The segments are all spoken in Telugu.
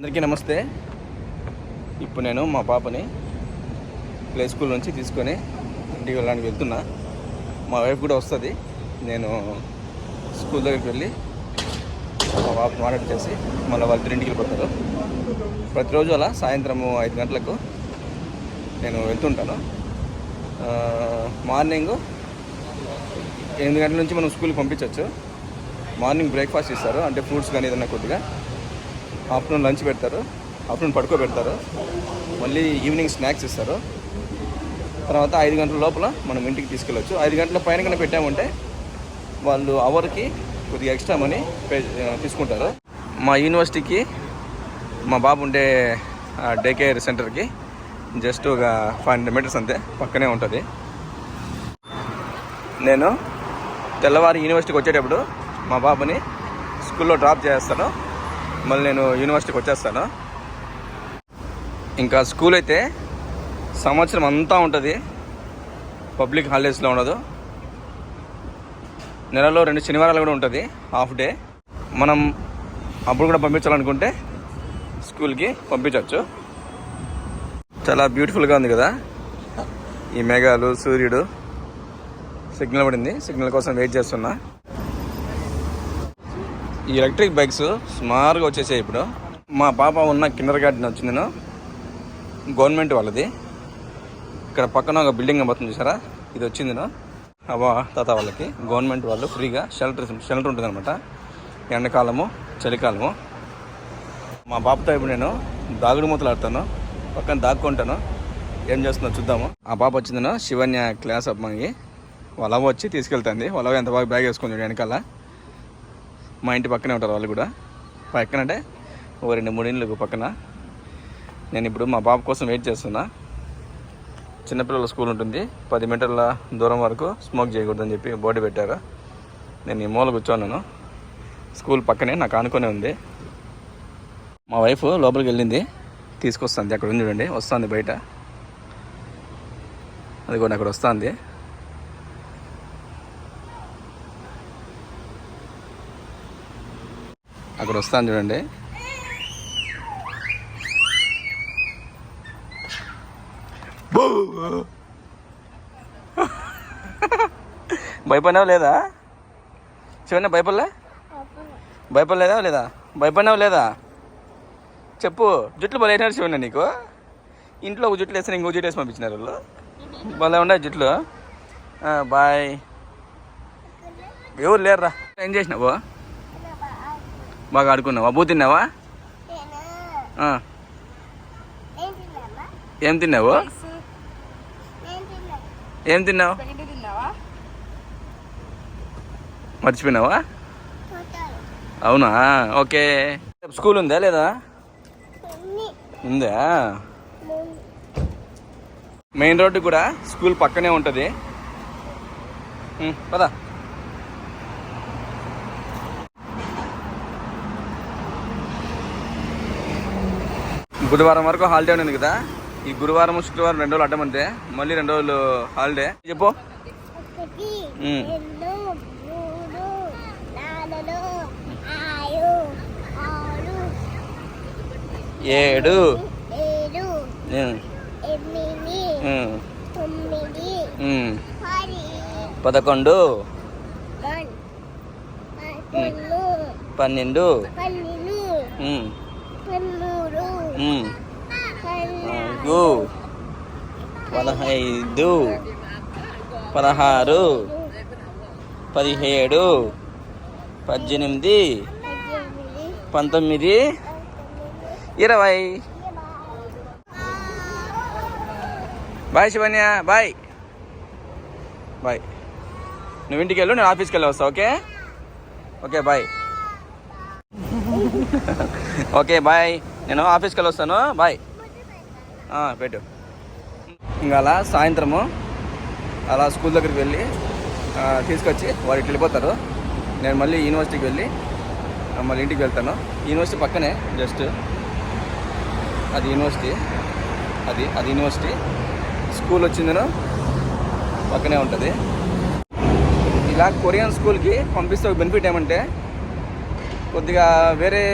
అందరికీ నమస్తే. ఇప్పుడు నేను మా పాపని ప్లే స్కూల్ నుంచి తీసుకొని ఇంటికి వెళ్ళడానికి వెళ్తున్నా. మా వైఫ్ కూడా వస్తుంది. నేను స్కూల్ దగ్గరికి వెళ్ళి మా పాప మాట్లాడి చేసి మళ్ళీ వాళ్ళ ఇంటికి వెళ్ళిపోతారు. ప్రతిరోజు అలా సాయంత్రము ఐదు గంటలకు నేను వెళ్తుంటాను. మార్నింగ్ ఎనిమిది గంటల నుంచి మనం స్కూల్కి పంపించవచ్చు మార్నింగ్ బ్రేక్ఫాస్ట్ ఇస్తారు అంటే ఫ్రూట్స్ కానీ ఏదైనా కొద్దిగా. ఆఫ్టర్నూన్ లంచ్ పెడతారు. ఆఫ్టర్నూన్ పడుకోబెడతారు. మళ్ళీ ఈవినింగ్ స్నాక్స్ ఇస్తారు. తర్వాత ఐదు గంటల లోపల మనం ఇంటికి తీసుకెళ్ళొచ్చు. ఐదు గంటల పైన కన్నా పెట్టామంటే వాళ్ళు అవర్కి కొద్దిగా ఎక్స్ట్రా మనీ పే తీసుకుంటారు. మా యూనివర్సిటీకి మా బాబు ఉండే డే కేర్ సెంటర్కి జస్ట్ ఒక ఫైవ్ హండ్రెడ్ మీటర్స్ అంతే పక్కనే ఉంటుంది. నేను తెల్లవారి యూనివర్సిటీకి వచ్చేటప్పుడు మా బాబుని స్కూల్లో డ్రాప్ చేస్తాను. మళ్ళీ నేను యూనివర్సిటీకి వచ్చేస్తాను. ఇంకా స్కూల్ అయితే సంవత్సరం అంతా ఉంటుంది. పబ్లిక్ హాలిడేస్లో ఉండదు. నెలలో రెండు శనివారాలు కూడా ఉంటుంది హాఫ్ డే మనం అప్పుడు కూడా పంపించాలనుకుంటే స్కూల్కి పంపించవచ్చు చాలా బ్యూటిఫుల్గా ఉంది కదా. ఈ మేఘాలు సూర్యుడు సిగ్నల్ పడింది. సిగ్నల్ కోసం వెయిట్ చేస్తున్నా. ఈ ఎలక్ట్రిక్ బైక్స్ సుమారుగా వచ్చేసాయి ఇప్పుడు. మా పాప ఉన్న కిండర్ గార్డెన్ వచ్చి నేను. గవర్నమెంట్ వాళ్ళది. ఇక్కడ పక్కన ఒక బిల్డింగ్ అమ్ముతుంది చూసారా? ఇది వచ్చింది నేను. అవ్వ తాత వాళ్ళకి. గవర్నమెంట్ వాళ్ళు ఫ్రీగా షెల్టర్ షెల్టర్ ఉంటుంది అనమాట ఎండాకాలము చలికాలము. మా పాపతో ఇప్పుడు నేను దాగుడు మూతలు ఆడతాను. పక్కన దాక్కుంటాను. ఏం చేస్తుందో చూద్దాము. ఆ పాప వచ్చింది శివన్య క్లాస్ అమ్మాయి. వాళ్ళ వచ్చి తీసుకెళ్తుంది. వాళ్ళ ఎంత బాగా బ్యాగ్ వేసుకుంది వెనకాల. మా ఇంటి పక్కనే ఉంటారు వాళ్ళు కూడా. పక్కన అంటే ఓ రెండు మూడు ఇండ్లు పక్కన. నేను ఇప్పుడు మా బాబు కోసం వెయిట్ చేస్తున్నా. చిన్నపిల్లల స్కూల్ ఉంటుంది. పది మీటర్ల దూరం వరకు స్మోక్ చేయకూడదని చెప్పి బోర్డు పెట్టారు. నేను ఈ మూల కూర్చోన్నాను. స్కూల్ పక్కనే నాకు ఆనుకునే ఉంది. మా వైఫ్ లోపలికి వెళ్ళింది. తీసుకొస్తుంది. అక్కడ ఉంది చూడండి. వస్తుంది బయట. అది కూడా అక్కడ వస్తుంది. అక్కడ వస్తాను చూడండి. భయపడినావు లేదా? చూడండి భయపడలే? భయపడలేదా లేదా? భయపడినావు లేదా? చెప్పు జుట్లు భలే వేసినారు శివన్న నీకు. ఇంట్లో ఒక జుట్లు వేసిన ఇంకో జుట్లు వేసి పంపించినారు వాళ్ళు. భలే ఉన్నాయి జుట్లు. బాయ్. ఎవరు లేరురా? ఏం చేసినావు? బాగా ఆడుకున్నావా? బూ తిన్నావా? ఆ, ఏం తిన్నావు? ఏం తిన్నావు? మర్చిపోయినావా? అవునా? ఓకే. స్కూల్ ఉందా లేదా? ఉందా. మెయిన్ రోడ్డు కూడా స్కూల్ పక్కనే ఉంటుంది. పద. బుధవారం వరకు హాలిడే ఉంది కదా. ఈ గురువారం శుక్రవారం రెండు రోజులు అడ్డం అంతే మళ్ళీ రెండు రోజులు హాలిడే చెప్పు. ఏడు. పదకొండు. పన్నెండు. నాలుగు పదహైదు. పదహారు. పదిహేడు. పద్దెనిమిది. పంతొమ్మిది. ఇరవై. Bye Shivanya bye. బాయ్. నువ్వు ఇంటికి వెళ్ళు నేను ఆఫీస్కి వెళ్ళి వస్తా okay? Okay bye. Okay bye. నేను ఆఫీస్కి వెళ్ళి వస్తాను బాయ్ పెట్టు. ఇంకా అలా సాయంత్రము అలా స్కూల్ దగ్గరికి వెళ్ళి తీసుకొచ్చి వారు ఇట్లా వెళ్ళిపోతారు. నేను మళ్ళీ యూనివర్సిటీకి వెళ్ళి మళ్ళీ ఇంటికి వెళ్తాను. యూనివర్సిటీ పక్కనే జస్ట్ అది యూనివర్సిటీ. అది అది యూనివర్సిటీ. స్కూల్ వచ్చిందను పక్కనే ఉంటుంది. ఇలా కొరియన్ స్కూల్కి పంపిస్తే ఒక బెనిఫిట్ ఏమంటే కొద్దిగా వేరే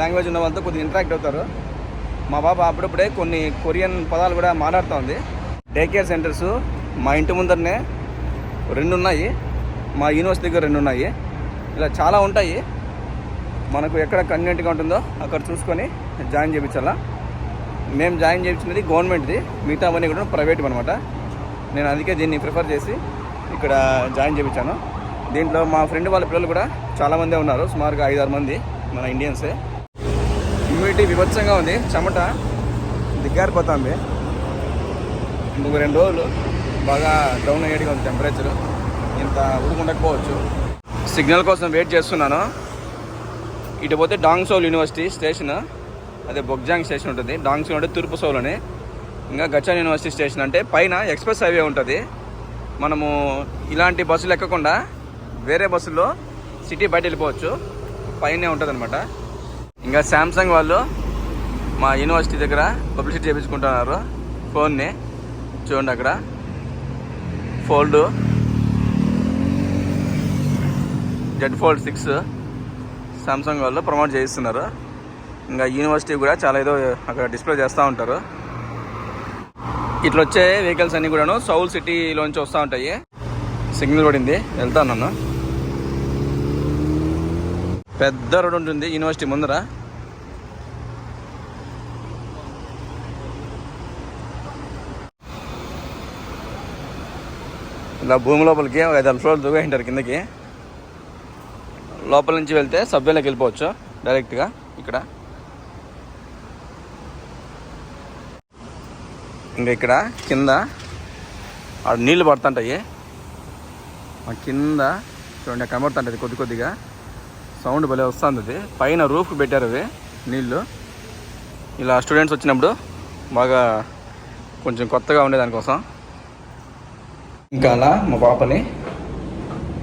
లాంగ్వేజ్ ఉన్న వాళ్ళతో కొద్దిగా ఇంటరాక్ట్ అవుతారు. మా బాబా అప్పుడప్పుడే కొన్ని కొరియన్ పదాలు కూడా మాట్లాడుతూ ఉంది. డే కేర్ సెంటర్స్ మా ఇంటి ముందరనే రెండు ఉన్నాయి మా యూనివర్సిటీ దగ్గర రెండు ఉన్నాయి ఇలా చాలా ఉంటాయి. మనకు ఎక్కడ కన్వీనియంట్గా ఉంటుందో అక్కడ చూసుకొని జాయిన్ చేయించాలా మేము జాయిన్ చేయించినది గవర్నమెంట్ది. మిగతా అవన్నీ కూడా ప్రైవేట్ అనమాట నేను అందుకే దీన్ని ప్రిఫర్ చేసి ఇక్కడ జాయిన్ చేయించాను దీంట్లో మా ఫ్రెండ్ వాళ్ళ పిల్లలు కూడా చాలామందే ఉన్నారు. సుమారుగా ఐదారు మంది మన ఇండియన్సే హ్యూమిడిటీ విభత్సంగా ఉంది. చెమట దిగ్గారిపోతుంది. ఇంకొక రెండు రోజులు బాగా డౌన్ అయ్యేట్టుగా ఉంది టెంపరేచర్ ఇంత ఉడుకుండకపోవచ్చు సిగ్నల్ కోసం వెయిట్ చేస్తున్నాను. ఇటు పోతే డాంగ్సోల్ యూనివర్సిటీ స్టేషన్ అదే బొగ్జాంగ్ స్టేషన్ ఉంటుంది. డాంగ్సోల్ అంటే తూర్పు సోల్ అని. ఇంకా గచ్చాన్ యూనివర్సిటీ స్టేషన్ అంటే పైన ఎక్స్ప్రెస్ హైవే ఉంటుంది. మనము ఇలాంటి బస్సులు ఎక్కకుండా వేరే బస్సుల్లో సిటీ బయట వెళ్ళిపోవచ్చు. పైనే ఉంటుంది అనమాట ఇంకా శాంసంగ్ వాళ్ళు మా యూనివర్సిటీ దగ్గర పబ్లిసిటీ చేయించుకుంటున్నారు ఫోన్ని చూడండి అక్కడ. Fold Z Fold six Samsung వాళ్ళు ప్రమోట్ చేయిస్తున్నారు. ఇంకా యూనివర్సిటీ కూడా చాలా ఏదో అక్కడ డిస్ప్లే చేస్తూ ఉంటారు. ఇట్లా వచ్చే వెహికల్స్ అన్నీ కూడాను సౌల్ సిటీలోంచి వస్తూ ఉంటాయి. సిగ్నల్ పడింది. వెళ్తాను నన్ను. పెద్ద రోడ్ ఉంటుంది యూనివర్సిటీ ముందర. ఇలా భూమి లోపలికి ఒక ఐదు ఫ్లోర్లు దూగేంటారు కిందకి. లోపల నుంచి వెళ్తే సబ్వేలోకి వెళ్ళిపోవచ్చు డైరెక్ట్గా ఇక్కడ. ఇంకా ఇక్కడ కింద ఆడ నీళ్ళు పడుతుంటాయి. కింద చూడండి కనబడుతుంటుంది కొద్ది కొద్దిగా. సౌండ్ భలే వస్తుంది అది పైన రూఫ్ పెట్టారు అవి నీళ్ళు ఇలా స్టూడెంట్స్ వచ్చినప్పుడు బాగా కొంచెం కొత్తగా ఉండే దానికోసం ఇంకా అలా మా పాపని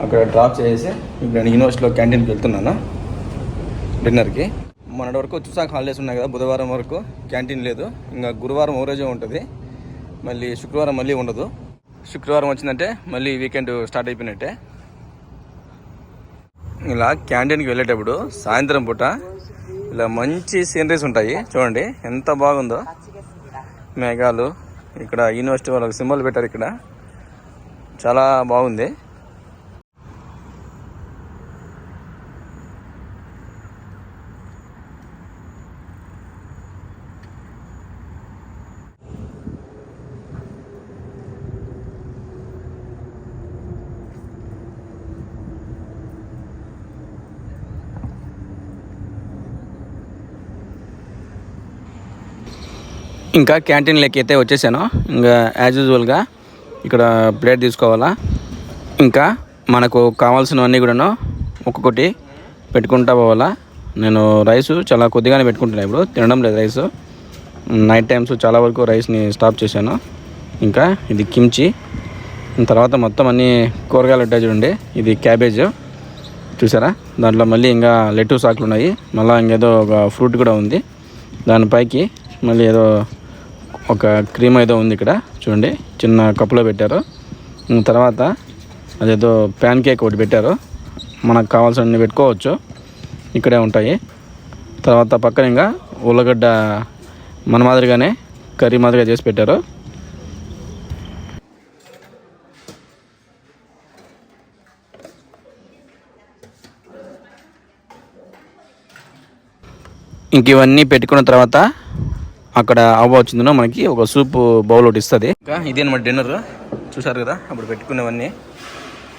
అక్కడ డ్రాప్ చేసి ఇప్పుడు నేను యూనివర్సిటీలో క్యాంటీన్కి వెళ్తున్నాను డిన్నర్కి. మొన్నటి వరకు చూసాక హాలిడేస్ ఉన్నాయి కదా బుధవారం వరకు క్యాంటీన్ లేదు. ఇంకా గురువారం ఓ రోజే ఉంటుంది. మళ్ళీ శుక్రవారం మళ్ళీ ఉండదు. శుక్రవారం వచ్చిందంటే మళ్ళీ వీకెండ్ స్టార్ట్ అయిపోయినట్టే. ఇలా క్యాంటీన్కి వెళ్ళేటప్పుడు సాయంత్రం పూట ఇలా మంచి సీనరీస్ ఉంటాయి. చూడండి ఎంత బాగుందో. మేఘాలు. ఇక్కడ యూనివర్సిటీ వాళ్ళకి సింబల్ పెట్టారు ఇక్కడ. చాలా బాగుంది. ఇంకా క్యాంటీన్లోకి అయితే వచ్చేసాను. ఇంకా యాజ్ యూజువల్గా ఇక్కడ ప్లేట్ తీసుకోవాలా. ఇంకా మనకు కావాల్సినవన్నీ కూడాను ఒక్కొక్కటి పెట్టుకుంటా పోవాలా. నేను రైస్ చాలా కొద్దిగానే పెట్టుకుంటున్నాను ఇప్పుడు. తినడం లేదు రైస్ నైట్ టైమ్స్ చాలా వరకు రైస్ని స్టాప్ చేశాను. ఇంకా ఇది కిమ్చి తర్వాత మొత్తం అన్ని కూరగాయలు ఉంటాయి చూడండి. ఇది క్యాబేజ్ చూసారా? దాంట్లో మళ్ళీ ఇంకా లెట్టూ సాకులు ఉన్నాయి మళ్ళీ ఇంకేదో ఒక ఫ్రూట్ కూడా ఉంది. దానిపైకి మళ్ళీ ఏదో ఒక క్రీమ్ ఏదో ఉంది ఇక్కడ చూడండి. చిన్న కప్పులో పెట్టారు. తర్వాత అదేదో ప్యాన్ కేక్ ఒకటి పెట్టారు. మనకు కావాల్సినవి పెట్టుకోవచ్చు. ఇక్కడే ఉంటాయి. తర్వాత పక్కన ఇంకా ఉల్లగడ్డ మన మాదిరిగానే కర్రీ మాదిరిగా చేసి పెట్టారు. ఇంక ఇవన్నీ పెట్టుకున్న తర్వాత అక్కడ అవ్వ వచ్చిందో మనకి ఒక సూప్ బౌల్ ఒకటి ఇస్తుంది. ఇంకా ఇది డిన్నర్ చూసారు కదా అప్పుడు పెట్టుకునేవన్నీ.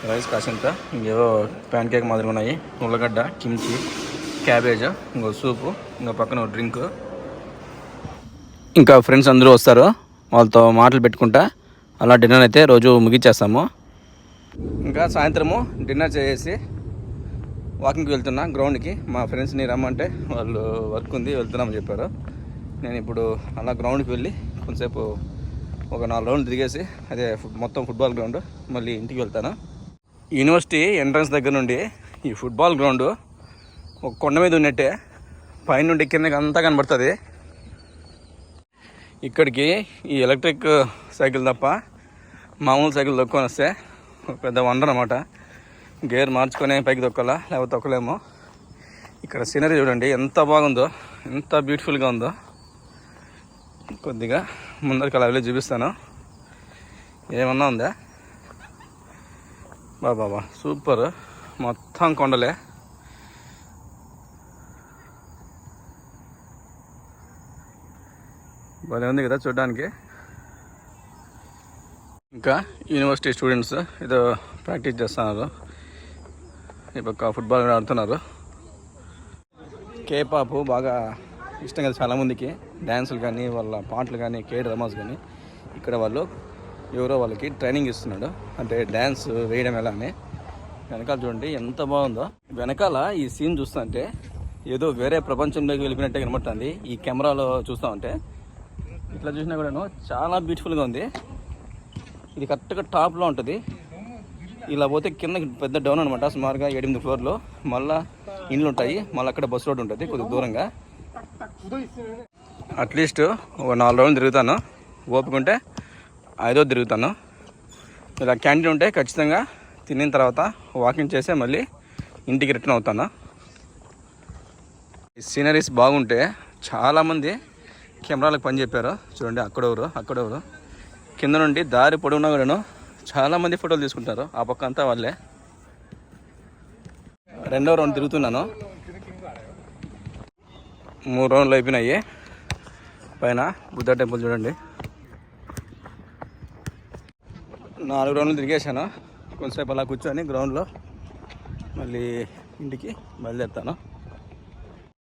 రైస్ కాసింత ఇంకేవో ప్యాన్ కేక్ మాదిరిగా ఉన్నాయి. ఉల్లగడ్డ కిమ్చి క్యాబేజ్ ఇంకో సూపు ఇంకా పక్కన ఒక డ్రింక్ ఇంకా ఫ్రెండ్స్ అందరూ వస్తారు వాళ్ళతో మాటలు పెట్టుకుంటా. అలా డిన్నర్ అయితే రోజు ముగించేస్తాము ఇంకా సాయంత్రము డిన్నర్ చేసేసి వాకింగ్కి వెళ్తున్నా గ్రౌండ్కి మా ఫ్రెండ్స్ని రమ్మంటే వాళ్ళు వర్క్ ఉంది వెళ్తున్నామని చెప్పారు. నేను ఇప్పుడు అలా గ్రౌండ్కి వెళ్ళి కొంతసేపు ఒక నాలుగు రౌండ్లు తిరిగేసి అదే మొత్తం ఫుట్బాల్ గ్రౌండ్ మళ్ళీ ఇంటికి వెళ్తాను. యూనివర్సిటీ ఎంట్రన్స్ దగ్గర నుండి ఈ ఫుట్బాల్ గ్రౌండ్ ఒక కొండ మీద ఉన్నట్టే పైనుండి కిందకి అంతా కనబడుతుంది. ఇక్కడికి ఈ ఎలక్ట్రిక్ సైకిల్ తప్ప మామూలు సైకిల్ తొక్కొని వస్తే ఒక పెద్ద వండర్ అనమాట గేర్ మార్చుకొని పైకి తొక్కలా లేకపోతే తొక్కలేము. ఇక్కడ సీనరీ చూడండి ఎంత బాగుందో ఎంత బ్యూటిఫుల్గా ఉందో. కొద్దిగా ముందరికి అలా వెళ్ళి చూపిస్తాను. ఏమన్నా ఉందా? బాబా సూపర్. మొత్తం కొండలే. భలే ఉంది కదా చూడడానికి. ఇంకా యూనివర్సిటీ స్టూడెంట్స్ ఏదో ప్రాక్టీస్ చేస్తున్నారు. ఈ పక్క ఫుట్బాల్ కూడా ఆడుతున్నారు. కేపాపు బాగా ఇష్టం కదా చాలామందికి. డ్యాన్సులు కానీ వాళ్ళ పాటలు కానీ కే డ్రామాస్ కానీ ఇక్కడ వాళ్ళు ఎవరో వాళ్ళకి ట్రైనింగ్ ఇస్తున్నాడు. అంటే డ్యాన్స్ వేయడం ఎలా అని వెనకాల చూడండి ఎంత బాగుందో. వెనకాల ఈ సీన్ చూస్తుంటే ఏదో వేరే ప్రపంచంలోకి వెళ్ళిపోయినట్టే కనబడుతుంది. ఈ కెమెరాలో చూస్తూ ఉంటే. ఇట్లా చూసినా కూడాను చాలా బ్యూటిఫుల్గా ఉంది. ఇది కరెక్ట్గా టాప్లో ఉంటుంది. ఇలా పోతే కింద పెద్ద డౌన్ అనమాట సుమారుగా ఎనిమిది ఫ్లోర్లో. మళ్ళీ ఇండ్లు ఉంటాయి. మళ్ళీ అక్కడ బస్ రోడ్ ఉంటుంది కొద్దిగా దూరంగా. అట్లీస్ట్ ఒక నాలుగు రోజులు తిరుగుతాను. ఓపిక ఉంటే ఐదో తిరుగుతాను. ఇలా క్యాంటీన్ ఉంటే ఖచ్చితంగా తినిన తర్వాత వాకింగ్ చేసే మళ్ళీ ఇంటికి రిటర్న్ అవుతాను. సీనరీస్ బాగుంటే చాలామంది కెమెరాలకు పని చెప్పారు. చూడండి అక్కడెవరు అక్కడెవరు కింద నుండి దారి పొడవునా కూడాను చాలామంది ఫోటోలు తీసుకుంటారు. ఆ పక్క అంతా వాళ్ళే. రెండో రౌండ్ తిరుగుతున్నాను. మూడు రౌండ్లు అయిపోయినాయి. పైన బుద్ధ టెంపుల్ చూడండి. నాలుగు రౌండ్లు తిరిగేశాను. కొంతసేపు అలా కూర్చొని గ్రౌండ్లో మళ్ళీ ఇంటికి బయలుదేరుతాను.